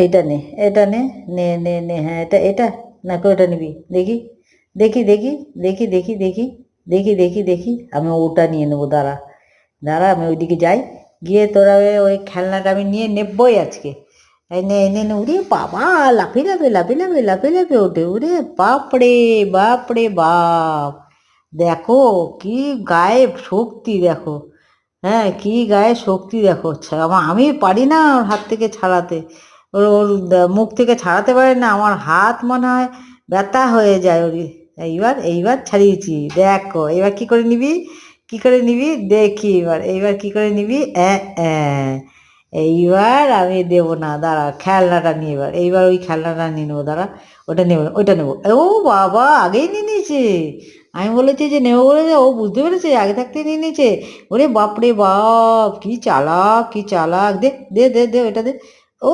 এইটা নে, এটা নে নে নে নে হ্যাঁ এটা এটা, নাকি ওটা নিবি, দেখি দেখি দেখি দেখি দেখি দেখি দেখি দেখি দেখি, আমি ওটা নিয়ে নেব, দাঁড়া দাঁড়া, আমি ওইদিকে যাই, গিয়ে তোরা ওই- খেলনাটা আমি নিয়ে নেবই আজকে, এই নে নে নে উরে বাবা লাফে লাফে লাফে লাফে লাফে লাফে ওঠে উরে বাপরে বাপরে, বাপ, দেখো, কি গায়ে শক্তি, দেখো হ্যাঁ কি গায়ে শক্তি, দেখো আমি পারি না ওর হাত থেকে ছাড়াতে ওর ওর মুখ থেকে ছাড়াতে পারে না, আমার হাত মনে হয় ব্যথা হয়ে যায় ওর। এইবার এইবার ছাড়িয়েছি। দেখো, এবার কি করে নিবি? কি করে নিবি? দেখি এবার, এইবার কি করে নিবি। এইবার আমি দেবো না, দাঁড়া, খেলনাটা নিয়ে এবার। এইবার ওই খেলনাটা নিয়ে নেব, দাঁড়া, ওটা নেব, ওইটা নেব। ও বাবা, আগেই নিয়ে নিয়েছে। আমি বলেছি যে নেব বলেছে ও বুঝতে পেরেছে, আগে থাকতে নিয়ে নিয়েছে। ওরে বাপরে বাপ, কি চালাক কি চালাক। দে দে দে দে দে। ও